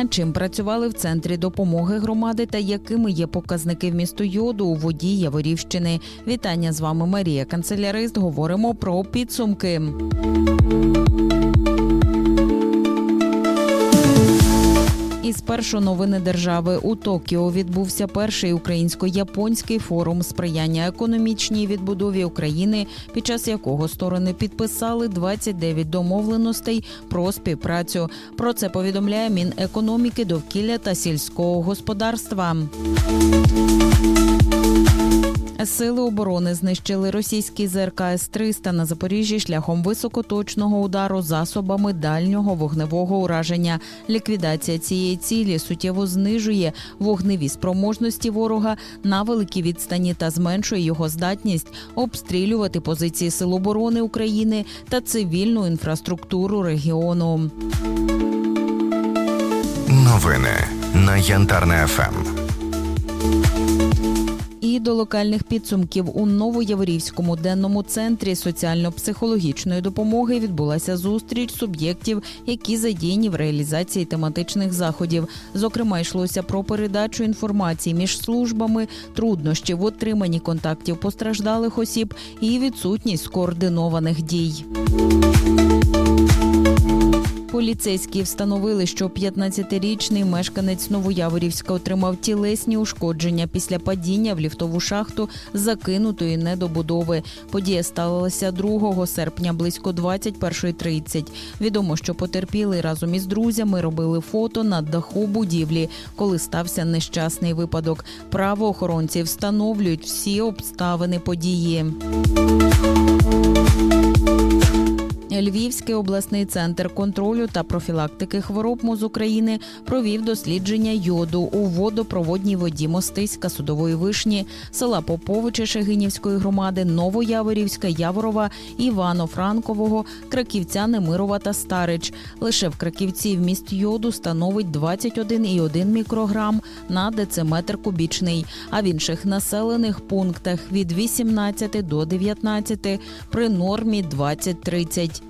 над чим працювали в центрі допомоги громади та якими є показники в місту йоду у воді Яворівщини. Вітання з вами Марія Канцелярист. Говоримо про підсумки. Спершу новини держави у Токіо відбувся перший українсько-японський форум сприяння економічній відбудові України, під час якого сторони підписали 29 домовленостей про співпрацю. Про це повідомляє Мінекономіки, довкілля та сільського господарства. Сили оборони знищили російський ЗРК С-300 на Запоріжжі шляхом високоточного удару засобами дальнього вогневого ураження. Ліквідація цієї цілі суттєво знижує вогневі спроможності ворога на великій відстані та зменшує його здатність обстрілювати позиції Сил оборони України та цивільну інфраструктуру регіону. Новини на Янтарне. ФМ. До локальних підсумків у Новояворівському денному центрі соціально-психологічної допомоги відбулася зустріч суб'єктів, які задіяні в реалізації тематичних заходів. Зокрема, йшлося про передачу інформації між службами, труднощі в отриманні контактів постраждалих осіб і відсутність скоординованих дій. Поліцейські встановили, що 15-річний мешканець Новояворівська отримав тілесні ушкодження після падіння в ліфтову шахту закинутої недобудови. Подія сталася 2 серпня близько 21.30. Відомо, що потерпілий разом із друзями робили фото на даху будівлі, коли стався нещасний випадок. Правоохоронці встановлюють всі обставини події. Львівський обласний центр контролю та профілактики хвороб МОЗ України провів дослідження йоду у водопроводній воді Мостиська, Судової Вишні, села Поповича Шегинівської громади, Новояворівська, Яворова, Івано-Франкового, Краківця, Немирова та Старич. Лише в Краківці вміст йоду становить 21,1 мікрограм на дециметр кубічний, а в інших населених пунктах від 18 до 19 при нормі 20-30.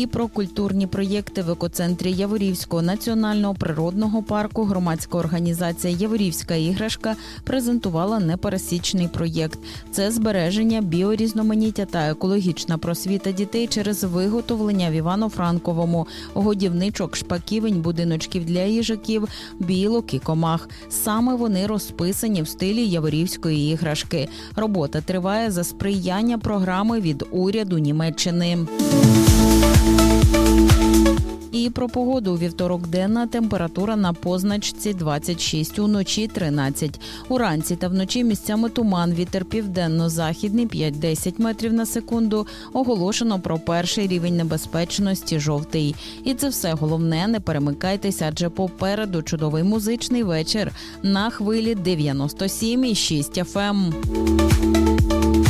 І про культурні проєкти в екоцентрі Яворівського національного природного парку громадська організація Яворівська іграшка презентувала непересічний проєкт. Це збереження біорізноманіття та екологічна просвіта дітей через виготовлення в Івано-Франковому годівничок, шпаківень, будиночків для їжаків, білок і комах. Саме вони розписані в стилі Яворівської іграшки. Робота триває за сприяння програми від уряду Німеччини. І про погоду у вівторок денна температура на позначці 26, уночі 13. Уранці та вночі місцями туман, вітер південно-західний 5-10 метрів на секунду. Оголошено про перший рівень небезпечності жовтий. І це все головне. Не перемикайтеся, адже попереду чудовий музичний вечір на хвилі 97,6 FM.